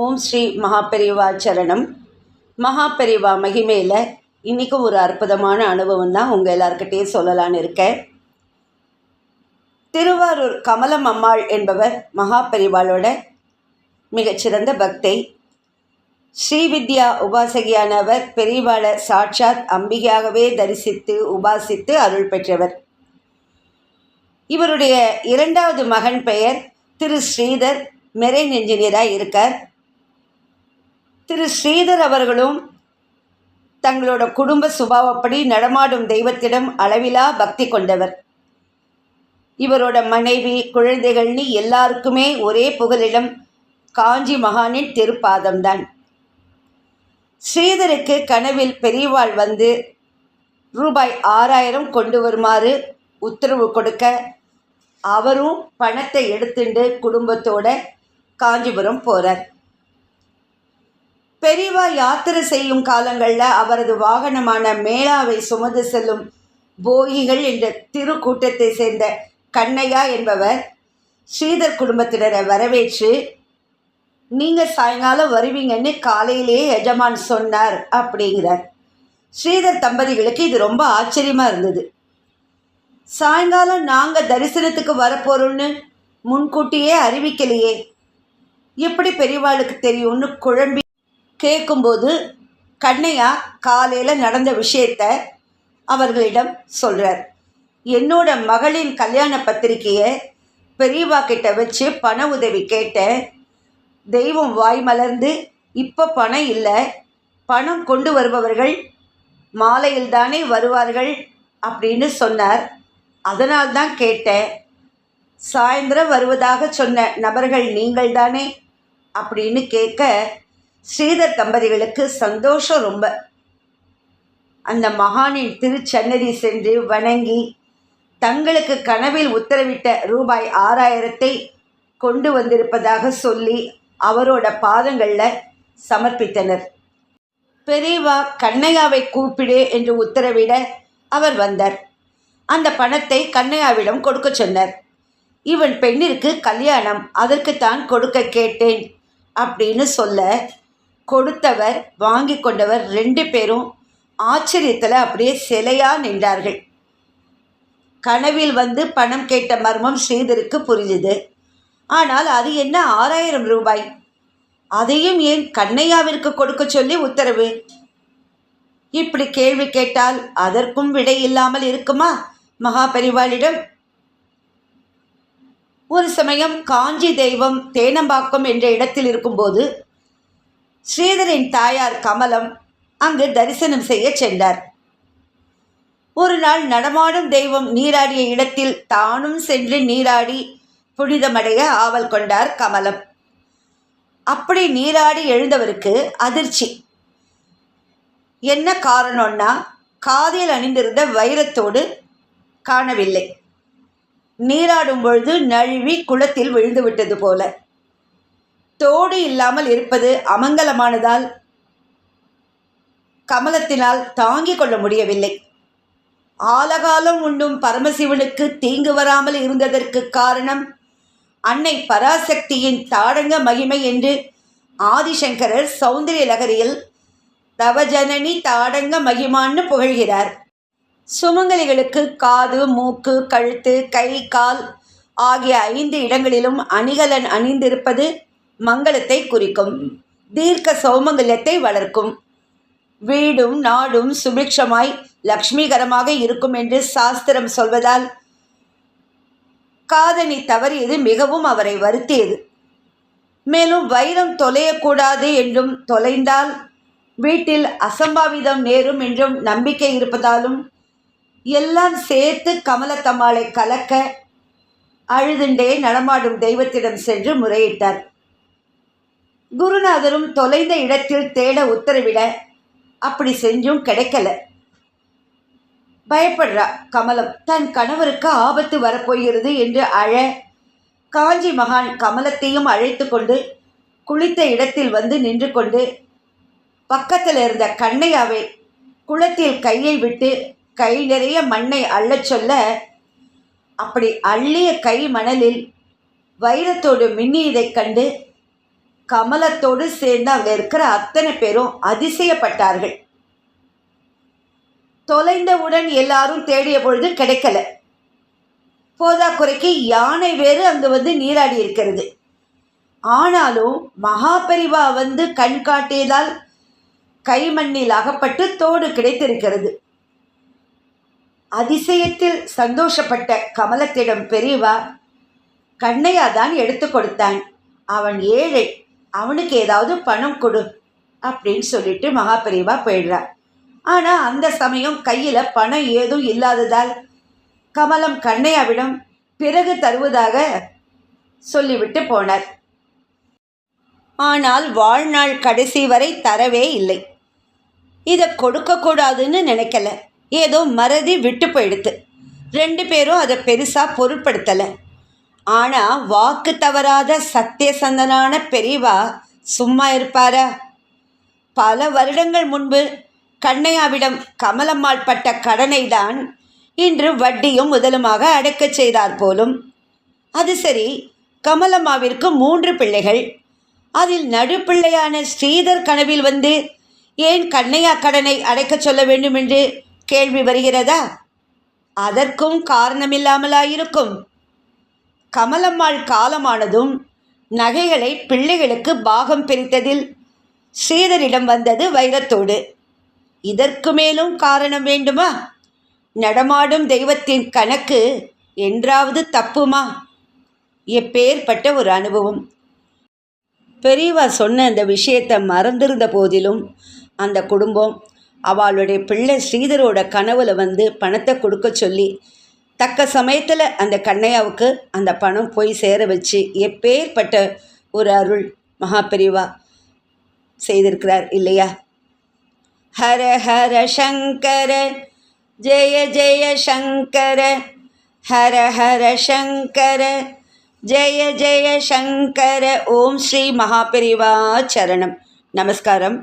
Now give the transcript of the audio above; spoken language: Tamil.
ஓம் ஸ்ரீ மகாபெரிவா சரணம். மகாபெரிவா மகிமையில் இன்றைக்கும் ஒரு அற்புதமான அனுபவம் தான் உங்கள் எல்லாருக்கிட்டே சொல்லலான்னு இருக்கேன். திருவாரூர் கமலம் அம்மாள் என்பவர் மகாபெரிவாளோட மிகச்சிறந்த பக்தை. ஸ்ரீவித்யா உபாசகியானவர் பெரியவாளை சாட்சாத் அம்பிகையாகவே தரிசித்து உபாசித்து அருள் பெற்றவர். இவருடைய இரண்டாவது மகன் பெயர் திரு ஸ்ரீதர் மெரைன் இன்ஜினியராக இருக்கார். திரு ஸ்ரீதர் அவர்களும் தங்களோட குடும்ப சுபாவப்படி நடமாடும் தெய்வத்திடம் அளவிலா பக்தி கொண்டவர். இவரோட மனைவி குழந்தைகள்னு எல்லாருக்குமே ஒரே புகலிடம் காஞ்சி மகானின் திருப்பாதம்தான். ஸ்ரீதருக்கு கனவில் பெரியவாள் வந்து ரூபாய் ஆறாயிரம் கொண்டு வருமாறு உத்தரவு கொடுக்க அவரும் பணத்தை எடுத்துண்டு குடும்பத்தோட காஞ்சிபுரம் போகிறார் பெரியவா யாத்திரை செய்யும் காலங்களில் அவரது வாகனமான மேளாவை சுமந்து செல்லும் போகிகள் என்ற திருக்கூட்டத்தை சேர்ந்த கண்ணையா என்பவர் ஸ்ரீதர் குடும்பத்தினரை வரவேற்று நீங்கள் சாயங்காலம் வருவீங்கன்னு காலையிலேயே எஜமான் சொன்னார் அப்படிங்கிறார். ஸ்ரீதர் தம்பதிகளுக்கு இது ரொம்ப ஆச்சரியமாக இருந்தது. சாயங்காலம் நாங்கள் தரிசனத்துக்கு வரப்போகிறோன்னு முன்கூட்டியே அறிவிக்கலையே. எப்படி பெரியவாளுக்கு தெரியும்னு குழம்பி கேட்கும்போது கண்ணையா காலையில் நடந்த விஷயத்த அவர்களிடம் சொல்கிறார் என்னோட மகளின் கல்யாண பத்திரிக்கையை பெரியவா கிட்ட வச்சு பண உதவி கேட்டேன் தெய்வம் வாய் மலர்ந்து இப்போ பணம் இல்லை பணம் கொண்டு வருபவர்கள் மாலையில் தானே வருவார்கள் அப்படின்னு சொன்னார். அதனால்தான் கேட்டேன். சாயந்தரம் வருவதாக சொன்ன நபர்கள் நீங்கள் தானே? அப்படின்னு கேட்க ஸ்ரீதர் தம்பதிகளுக்கு சந்தோஷம் ரொம்ப. அந்த மகானின் திருச்சன்னதி சென்று வணங்கி தங்களுக்கு கனவில் உத்தரவிட்ட ரூபாய் ஆறாயிரத்தை கொண்டு வந்திருப்பதாக சொல்லி அவரோட பாதங்களில் சமர்ப்பித்தனர். பெரியவா கண்ணையாவை கூப்பிடு என்று உத்தரவிட அவர் வந்தார். அந்த பணத்தை கண்ணையாவிடம் கொடுக்க சொன்னார். இவன் பெண்ணிற்கு கல்யாணம் அதற்குத்தான் கொடுக்க கேட்டேன் அப்படின்னு சொல்ல கொடுத்தவர் வாங்கி கொண்டவர் ரெண்டு பேரும் ஆச்சரியத்தில் அப்படியே சிலையாக நின்றார்கள். கனவில் வந்து பணம் கேட்ட மர்மம் ஸ்ரீதருக்கு புரிஞ்சுது. ஆனால் அது என்ன ஆறாயிரம் ரூபாய்? அதையும் ஏன் கண்ணையாவிற்கு கொடுக்க சொல்லி உத்தரவு? இப்படி கேள்வி கேட்டால் அதற்கும் விடை இல்லாமல் இருக்குமா மகாபரிவாளிடம் ஒரு சமயம் காஞ்சி தெய்வம் தேனம்பாக்கம் என்ற இடத்தில் இருக்கும்போது ஸ்ரீதரின் தாயார் கமலம் அங்கு தரிசனம் செய்ய சென்றார். ஒரு நாள் நடமாடும் தெய்வம் நீராடிய இடத்தில் தானும் சென்று நீராடி புனிதமடைய ஆவல் கொண்டார் கமலம். அப்படி நீராடி எழுந்தவருக்கு அதிர்ச்சி. என்ன காரணம்னா காதில் அணிந்திருந்த வைரத்தோடு காணவில்லை. நீராடும் பொழுது நழுவி குளத்தில் விழுந்து விட்டது போல. தோடு இல்லாமல் இருப்பது அமங்கலமானதால் கமலத்தினால் தாங்கிக் கொள்ள முடியவில்லை. ஆலகாலம் உண்ணும் பரமசிவனுக்கு தீங்கு வராமல் இருந்ததற்கு காரணம் அன்னை பராசக்தியின் தாடங்க மகிமை என்று ஆதிசங்கரர் சௌந்தரிய லகரியில் தவஜனனி தாடங்க மகிமான்னு புகழ்கிறார். சுமங்கலிகளுக்கு காது மூக்கு கழுத்து கை கால் ஆகிய ஐந்து இடங்களிலும் அணிகலன் அணிந்திருப்பது மங்களத்தை குறிக்கும். தீர்க்க சௌமங்கல்யத்தை வளர்க்கும். வீடும் நாடும் சுபிக்ஷமாய் லக்ஷ்மிகரமாக இருக்கும் என்று சாஸ்திரம் சொல்வதால் காதனி தவறியது மிகவும் அவரை வருத்தியது. மேலும் வைரம் தொலையக்கூடாது என்றும் தொலைந்தால் வீட்டில் அசம்பாவிதம் நேரும் என்றும் நம்பிக்கை இருப்பதாலும் எல்லாம் சேர்த்து கமலத்தம்மாளை கலக்க அழுதுண்டே நடமாடும் தெய்வத்திடம் சென்று முறையிட்டார். குருநாதரும் தொலைந்த இடத்தில் தேட உத்தரவிட அப்படி செஞ்சும் கிடைக்கல. பயப்படுறா கமலம். தன் கணவருக்கு ஆபத்து வரப்போகிறது என்று அழ காஞ்சி மகான் கமலத்தையும் அழைத்து கொண்டு குளித்த இடத்தில் வந்து நின்று கொண்டு பக்கத்தில் இருந்த கண்ணையாவை குளத்தில் கையை விட்டு கை நிறைய மண்ணை அள்ளச் சொல்ல அப்படி அள்ளிய கை மணலில் வைரத்தோடு மின்னியதைக் கண்டு கமலத்தோடு சேர்ந்து அங்கே இருக்கிற அத்தனை பேரும் அதிசயப்பட்டார்கள். தொலைந்தவுடன் எல்லாரும் தேடிய பொழுது கிடைக்கல. போதாக்குறைக்கு யானை வேறு அங்கு வந்து நீராடி இருக்கிறது. ஆனாலும் மகாபரிவா வந்து கண் காட்டியதால் கைமண்ணில் அகப்பட்டு தோடு கிடைத்திருக்கிறது. அதிசயத்தில் சந்தோஷப்பட்ட கமலத்திடம் பெரியவா கண்ணையா தான் எடுத்து கொடுத்தான். அவன் ஏழை. அவனுக்கு ஏதாவது பணம் கொடு அப்படின்னு சொல்லிட்டு மகாபெரிவா போயிடுறார். ஆனால் அந்த சமயம் கையில் பணம் ஏதும் இல்லாததால் கமலம் கண்ணையாவிடம் பிறகு தருவதாக சொல்லிவிட்டு போனார். ஆனால் வாழ்நாள் கடைசி வரை தரவே இல்லை. இதை கொடுக்கக்கூடாதுன்னு நினைக்கல. ஏதோ மறதி விட்டு போயிடுத்து. ரெண்டு பேரும் அதை பெருசாக பொருட்படுத்தலை. ஆனால் வாக்கு தவறாத சத்தியசந்தனான பெரியவா சும்மா இருப்பாரா? பல வருடங்கள் முன்பு கண்ணையாவிடம் கமலம்மாள் பட்ட கடனை தான் இன்று வட்டியும் முதலுமாக அடக்கச் செய்தார் போலும். அது சரி கமலம்மாவிற்கு மூன்று பிள்ளைகள். அதில் நடுப்பிள்ளையான ஸ்ரீதர் கனவில் வந்து ஏன் கண்ணையா கடனை அடைக்கச் சொல்ல வேண்டும் என்று கேள்வி வருகிறதா? அதற்கும் காரணமில்லாமலாயிருக்கும். கமலம்மாள் காலமானதும் நகைகளை பிள்ளைகளுக்கு பாகம் பிரித்ததில் ஸ்ரீதரிடம் வந்தது வைரத்தோடு. இதற்கு மேலும் காரணம் வேண்டுமா? நடமாடும் தெய்வத்தின் கணக்கு என்றாவது தப்புமா? எப்பேற்பட்ட ஒரு அனுபவம். பெரியவா சொன்ன அந்த விஷயத்தை மறந்திருந்த போதிலும் அந்த குடும்பம் அவளுடைய பிள்ளை ஸ்ரீதரோட கனவுல வந்து பணத்தை கொடுக்க சொல்லி தக்க சமயத்தில் அந்த கண்ணையாவுக்கு அந்த பணம் போய் சேர வச்சு எப்பேற்பட்ட ஒரு அருள் மகாபெரிவா செய்திருக்கிறார் இல்லையா? ஹர ஹர சங்கர ஜெய ஜெய சங்கர ஹர ஹர சங்கர ஜெய ஜெய சங்கர ஓம் ஸ்ரீ மகாபெரிவா சரணம். நமஸ்காரம்.